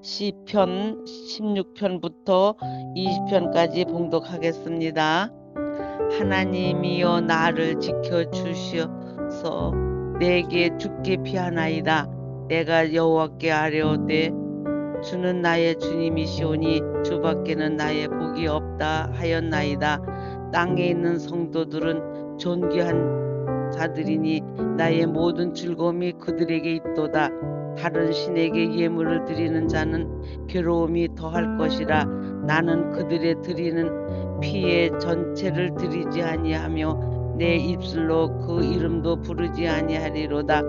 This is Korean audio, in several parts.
시편 16편부터 20편까지 봉독하겠습니다. 하나님이여 나를 지켜 주시어서 내게 죽게 피하나이다. 내가 여호와께 아뢰오되 주는 나의 주님이시오니 주밖에는 나의 복이 없다 하였나이다. 땅에 있는 성도들은 존귀한 자들이니 나의 모든 즐거움이 그들에게 있도다. 다른 신에게 예물을 드리는 자는 괴로움이 더할 것이라 나는 그들의 드리는 피의 전체를 드리지 아니하며 내 입술로 그 이름도 부르지 아니하리로다.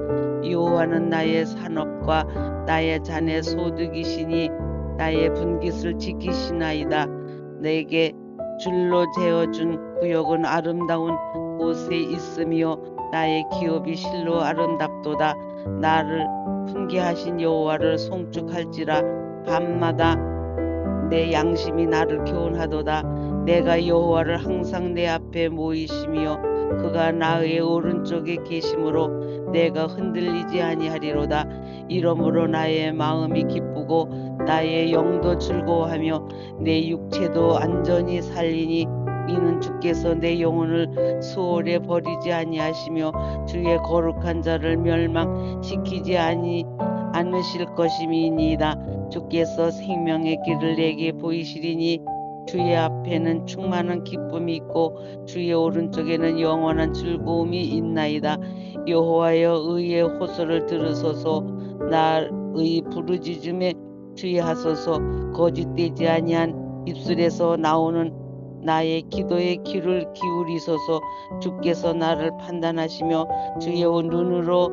여호와는 나의 산업과 나의 잔의 소득이시니 나의 분깃을 지키시나이다. 내게 줄로 재어준 구역은 아름다운 곳에 있으며 나의 기업이 실로 아름답도다. 나를 훈계하신 여호와를 송축할지라 밤마다 내 양심이 나를 교훈하도다. 내가 여호와를 항상 내 앞에 모이시며 그가 나의 오른쪽에 계심으로 내가 흔들리지 아니하리로다. 이러므로 나의 마음이 기쁘고 나의 영도 즐거워하며 내 육체도 안전히 살리니 이는 주께서 내 영혼을 수월에 버리지 아니하시며 주의 거룩한 자를 멸망시키지 아니 않으실 것임이니이다. 주께서 생명의 길을 내게 보이시리니 주의 앞에는 충만한 기쁨이 있고 주의 오른쪽에는 영원한 즐거움이 있나이다. 여호와여 의의 호소를 들으소서 나의 부르짖음에 주의하소서 거짓되지 아니한 입술에서 나오는 나의 기도에 귀를 기울이소서. 주께서 나를 판단하시며 주의 눈으로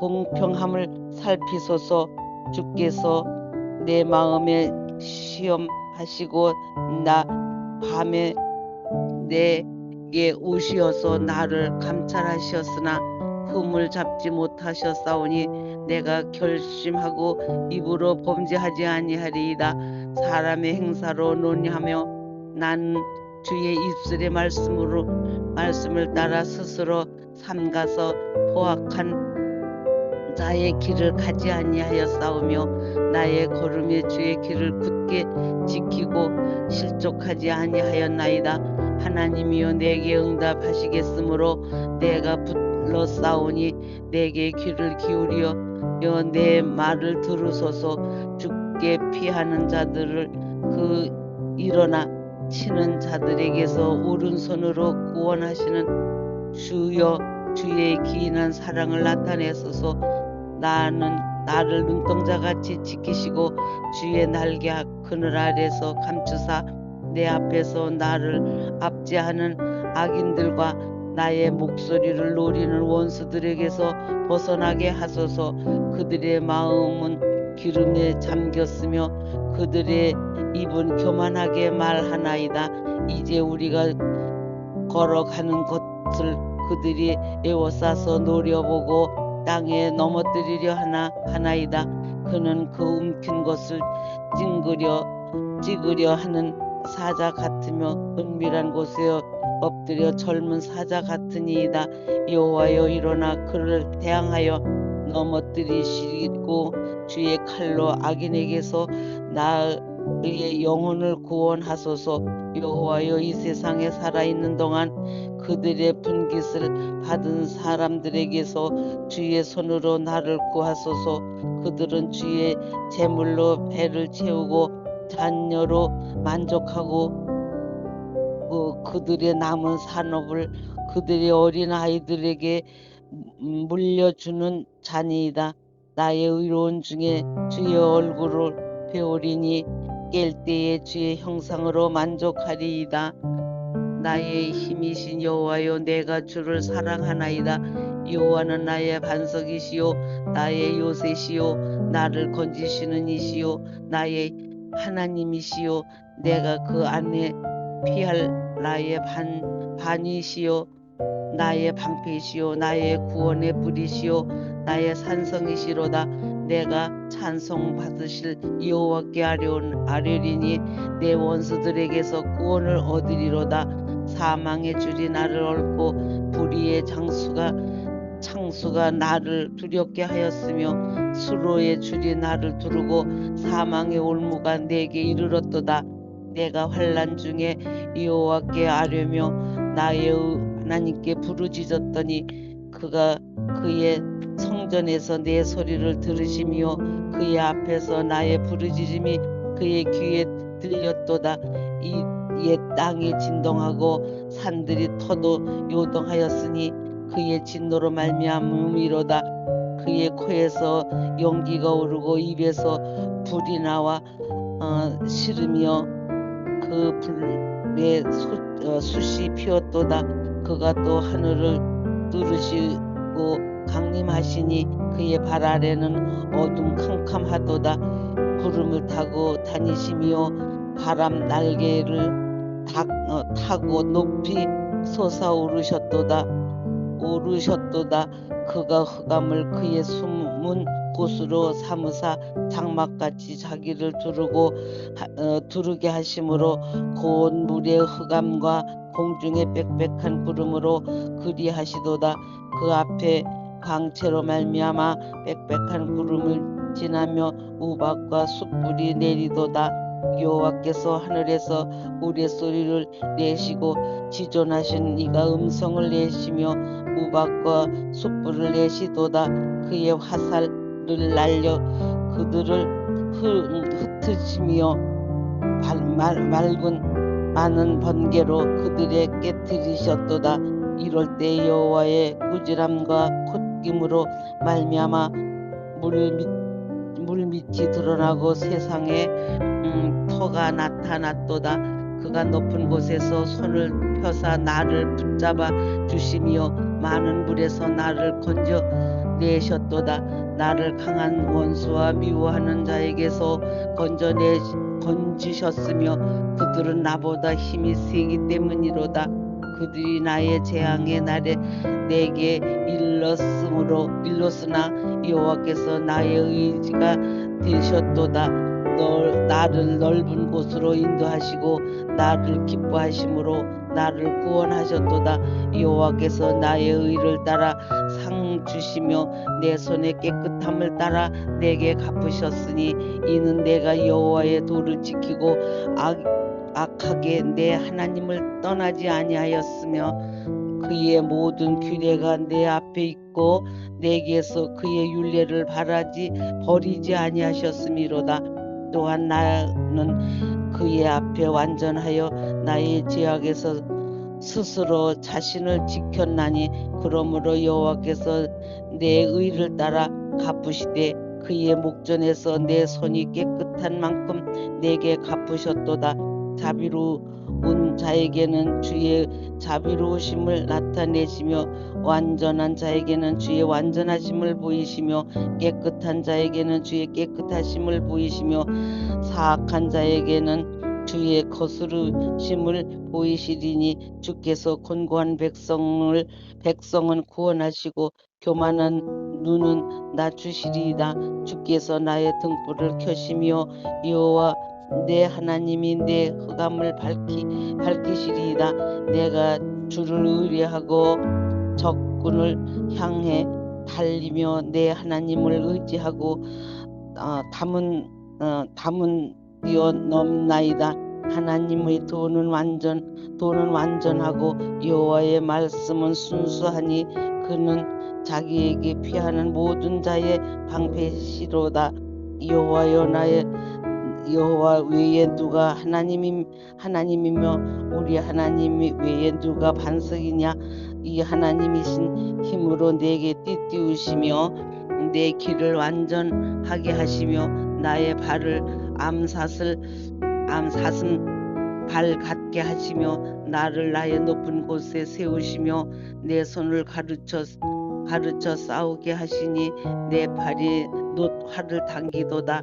공평함을 살피소서. 주께서 내 마음에 시험하시고 나 밤에 내게 오시어서 나를 감찰하셨으나 흠을 잡지 못하셨사오니 내가 결심하고 입으로 범죄하지 아니하리이다. 사람의 행사로 논의하며 난 주의 입술의 말씀으로 말씀을 따라 스스로 삼가서 포악한 자의 길을 가지 아니하여 싸우며 나의 걸음에 주의 길을 굳게 지키고 실족하지 아니하였나이다. 하나님이여 내게 응답하시겠으므로 내가 불러 싸우니 내게 귀를 기울여 내 말을 들으소서. 죽게 피하는 자들을 그 일어나 치는 자들에게서 오른손으로 구원하시는 주여 주의 기인한 사랑을 나타내소서. 나는 나를 눈동자같이 지키시고 주의 날개 그늘 아래서 감추사 내 앞에서 나를 압제하는 악인들과 나의 목소리를 노리는 원수들에게서 벗어나게 하소서. 그들의 마음은 기름에 잠겼으며 그들의 입은 교만하게 말하나이다. 이제 우리가 걸어가는 것을 그들이 에워싸서 노려보고 땅에 넘어뜨리려 하나 하나이다. 그는 그 움킨 것을 찡그려 찍으려 하는 사자 같으며 은밀한 곳에 엎드려 젊은 사자 같으니이다. 여호와여 일어나 그를 대항하여 넘어뜨리시고 주의 칼로 악인에게서 나의 영혼을 구원하소서. 여호와여 이 세상에 살아있는 동안 그들의 분깃을 받은 사람들에게서 주의 손으로 나를 구하소서. 그들은 주의 재물로 배를 채우고 잔녀로 만족하고 어, 그들의 남은 산업을 그들의 어린 아이들에게 물려주는 잔이다. 나의 의로운 중에 주의 얼굴을 배우리니 깰 때에 주의 형상으로 만족하리이다. 나의 힘이신 여호와여 내가 주를 사랑하나이다. 여호와는 나의 반석이시요 나의 요새시요 나를 건지시는 이시요 나의 하나님이시요 내가 그 안에 피할 나의 반 반이시요 나의 방패시요 나의 구원의 불이시요 나의 산성이시로다 내가 찬송 받으실 여호와께 아뢰리니 내 원수들에게서 구원을 얻으리로다 사망의 줄이 나를 얽고 불의의 장수가 창수가 나를 두렵게 하였으며 수로의 줄이 나를 두르고 사망의 올무가 내게 이르렀도다. 내가 환란 중에 여호와께 아뢰며 나의 하나님께 부르짖었더니 그가 그의 성전에서 내 소리를 들으시며 그의 앞에서 나의 부르짖음이 그의 귀에 들렸도다. 이 옛 땅이 진동하고 산들이 터도 요동하였으니 그의 진노로 말미암음이로다. 그의 코에서 연기가 오르고 입에서 불이 나와 어, 시르며 그 불에 수, 어, 숯이 피었도다. 그가 또 하늘을 뚫으시고 강림하시니 그의 발 아래는 어둠 캄캄하도다. 구름을 타고 다니시며 바람 날개를 타, 어, 타고 높이 솟아오르셨도다. 오르셨도다. 그가 흑암을 그의 숨은 곳으로 삼으사 장막같이 자기를 두르고 하- 어, 두르게 하심으로 고운 물의 흑암과 공중의 빽빽한 구름으로 그리하시도다. 그 앞에 광채로 말미암아 빽빽한 구름을 지나며 우박과 숯불이 내리도다. 여호와께서 하늘에서 우레 소리를 내시고 지존하신 이가 음성을 내시며 우박과 숯불을 내시도다. 그의 화살을 날려 그들을 흩- 흩으시며 발- 말- 맑은 많은 번개로 그들의 깨뜨리셨도다. 이럴 때 여호와의 꾸지람과 콧김으로 말미암아 물밑 물밑이 드러나고 세상에 음, 터가 나타났도다. 그가 높은 곳에서 손을 펴사 나를 붙잡아 주시며 많은 물에서 나를 건져 내셨도다. 나를 강한 원수와 미워하는 자에게서 건져내 건지셨으며 그들은 나보다 힘이 세기 때문이로다. 그들이 나의 재앙의 날에 내게 일렀으므로 일렀으나 여호와께서 나의 의지가 되셨도다. 널 나를 넓은 곳으로 인도하시고 나를 기뻐하심으로 나를 구원하셨도다. 여호와께서 나의 의를 따라 상 주시며 내 손의 깨끗함을 따라 내게 갚으셨으니 이는 내가 여호와의 도를 지키고 악, 악하게 내 하나님을 떠나지 아니하였으며 그의 모든 규례가 내 앞에 있고 내게서 그의 윤례를 바라지 버리지 아니하셨음이로다. 또한 나는 그의 앞에 완전하여 나의 죄악에서 스스로 자신을 지켰나니 그러므로 여호와께서 내 의를 따라 갚으시되 그의 목전에서 내 손이 깨끗한 만큼 내게 갚으셨도다. 자비로 운 자에게는 주의 자비로우심을 나타내시며 완전한 자에게는 주의 완전하심을 보이시며 깨끗한 자에게는 주의 깨끗하심을 보이시며 사악한 자에게는 주의 거스르심을 보이시리니 주께서 곤고한 백성을 백성은 구원하시고 교만한 눈은 낮추시리이다. 주께서 나의 등불을 켜시며 여호와 내 하나님이 내 흑암을 밝히 밝히시리이다. 내가 주를 의뢰하고 적군을 향해 달리며 내 하나님을 의지하고 어, 담은 어, 담은 뛰어넘나이다. 하나님의 도는 완전 도는 완전하고 여호와의 말씀은 순수하니 그는 자기에게 피하는 모든 자의 방패시로다. 여호와여 나의 여호와 외에 누가 하나님이 하나님이며 우리 하나님이 외에 누가 반석이냐? 이 하나님이신 힘으로 내게 띠띠우시며 내 길을 완전하게 하시며 나의 발을 암사슬 암사슴 발 같게 하시며 나를 나의 높은 곳에 세우시며 내 손을 가르쳐 가르쳐 싸우게 하시니 내 발이 놋 활을 당기도다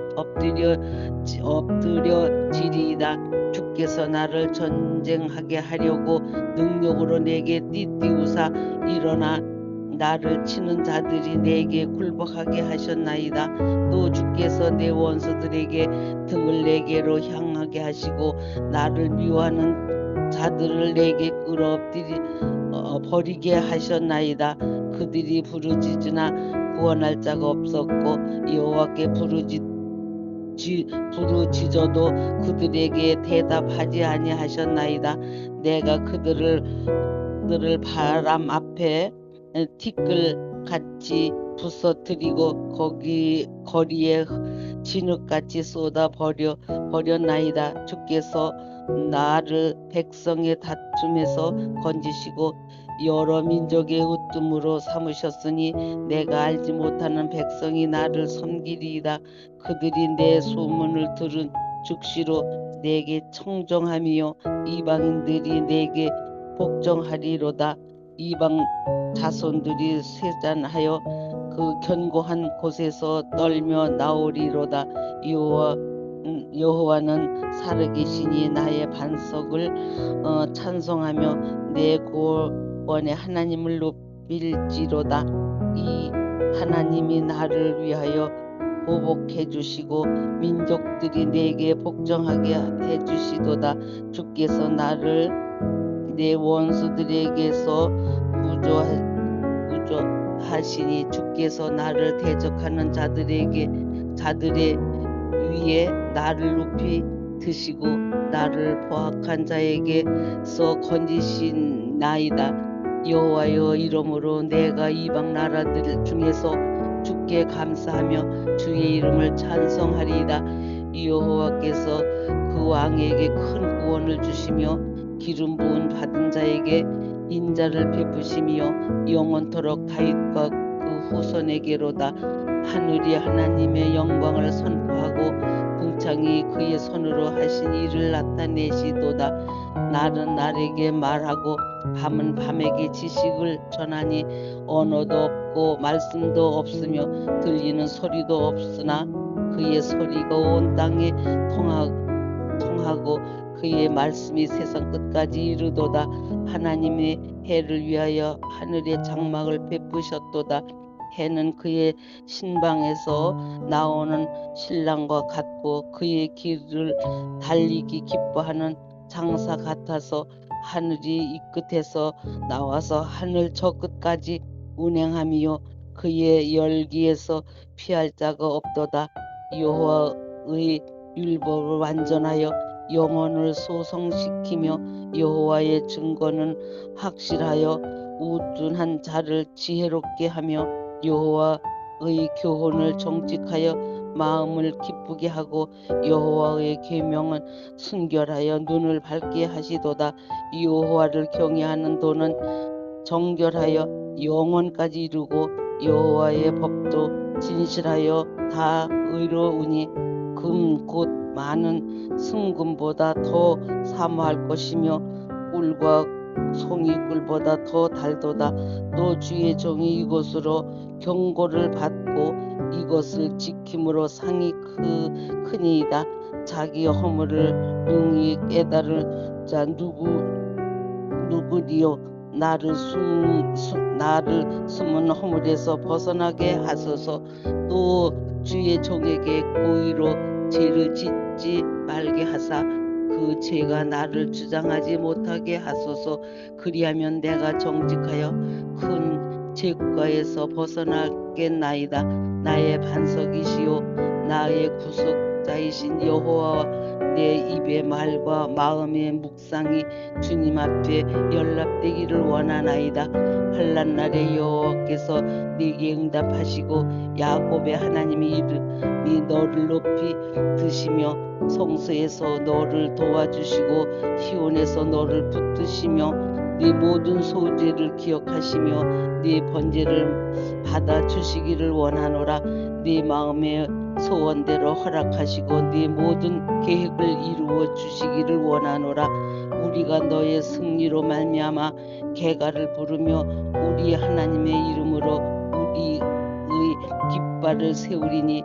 엎드려 엎드려지리이다. 주께서 나를 전쟁하게 하려고 능력으로 내게 띠띠우사 일어나 나를 치는 자들이 내게 굴복하게 하셨나이다. 또 주께서 내 원수들에게 등을 내게로 향하게 하시고 나를 미워하는 자들을 내게 끌어엎드리 어, 버리게 하셨나이다. 그들이 부르짖으나 구원할 자가 없었고 여호와께 부르짖 지, 부르짖어도 그들에게 대답하지 아니하셨나이다. 내가 그들을 그들을 바람 앞에 티끌 같이 부서뜨리고 거기 거리에 진흙같이 쏟아 버려 버렸나이다. 주께서 나를 백성의 다툼에서 건지시고 여러 민족의 으뜸으로 삼으셨으니 내가 알지 못하는 백성이 나를 섬기리이다. 그들이 내 소문을 들은 즉시로 내게 청정함이요 이방인들이 내게 복종하리로다. 이방 자손들이 세잔하여 그 견고한 곳에서 떨며 나오리로다. 여호와 음, 여호와는 살아계시니 나의 반석을 어, 찬송하며 내 구원의 하나님을 높일지로다. 이 하나님이 나를 위하여 보복해 주시고 민족들이 내게 복종하게 해 주시도다. 주께서 나를 내 원수들에게서 구조하시니 주께서 나를 대적하는 자들에게 자들의 위에 나를 높이 드시고 나를 포악한 자에게서 건지신 나이다. 여호와여 이름으로 내가 이방 나라들 중에서 주께 감사하며 주의 이름을 찬송하리이다. 여호와께서 그 왕에게 큰 구원을 주시며 기름 부은 받은 자에게 인자를 베푸시며 영원토록 다윗과 그 후손에게로다 하늘이 하나님의 영광을 선포하고 궁창이 그의 손으로 하신 일을 나타내시도다. 날은 날에게 말하고 밤은 밤에게 지식을 전하니 언어도 없고 말씀도 없으며 들리는 소리도 없으나 그의 소리가 온 땅에 통하고 그의 말씀이 세상 끝까지 이르도다. 하나님의 해를 위하여 하늘의 장막을 베푸셨도다. 해는 그의 신방에서 나오는 신랑과 같고 그의 길을 달리기 기뻐하는 장사 같아서 하늘이 이 끝에서 나와서 하늘 저 끝까지 운행하며 그의 열기에서 피할 자가 없도다. 여호와의 율법을 완전하여 영혼을 소성시키며 여호와의 증거는 확실하여 우둔한 자를 지혜롭게 하며 여호와의 교훈을 정직하여 마음을 기쁘게 하고 여호와의 계명은 순결하여 눈을 밝게 하시도다. 여호와를 경외하는 도는 정결하여 영원까지 이루고 여호와의 법도 진실하여 다 의로우니 금곧 많은 승금보다 더 사모할 것이며 꿀과 송이 꿀보다 더 달도다. 또 주의 종이 이곳으로 경고를 받고 이것을 지킴으로 상이 크, 크니이다. 자기 허물을 능히 깨달을 자 누구 누구리요? 나를 숨, 숨 나를 숨은 허물에서 벗어나게 하소서. 또 주의 종에게 고의로 죄를 짓 지 말게 하사 그 죄가 나를 주장하지 못하게 하소서. 그리하면 내가 정직하여 큰 죄과에서 벗어나겠나이다. 나의 반석이시요 나의 구속 자이신 여호와 내 입의 말과 마음의 묵상이 주님 앞에 연락되기를 원하나이다. 환란 날에 여호와께서 네게 응답하시고 야곱의 하나님이 이르니 너를 높이 드시며 성소에서 너를 도와주시고 희원에서 너를 붙드시며 네 모든 소재를 기억하시며 네 번제를 받아 주시기를 원하노라 네 마음에 소원대로 허락하시고 네 모든 계획을 이루어 주시기를 원하노라. 우리가 너의 승리로 말미암아 개가를 부르며 우리 하나님의 이름으로 우리의 깃발을 세우리니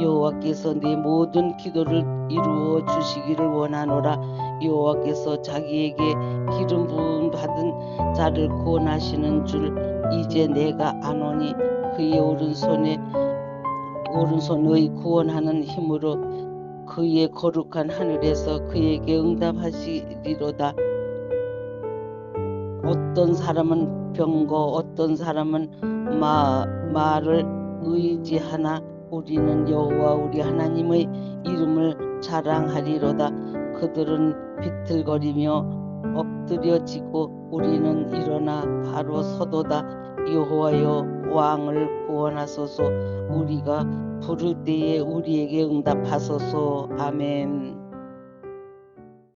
여호와께서 네 모든 기도를 이루어 주시기를 원하노라. 여호와께서 자기에게 기름 부음 받은 자를 구원하시는 줄 이제 내가 아노니 그의 오른손에 오른손의 구원하는 힘으로 그의 거룩한 하늘에서 그에게 응답하시리로다. 어떤 사람은 병거, 어떤 사람은 마, 말을 의지하나 우리는 여호와 우리 하나님의 이름을 자랑하리로다. 그들은 비틀거리며 엎드려지고 우리는 일어나 바로 서도다. 여호와여 왕을 구원하소서 우리가 부를 때에 우리에게 응답하소서 아멘.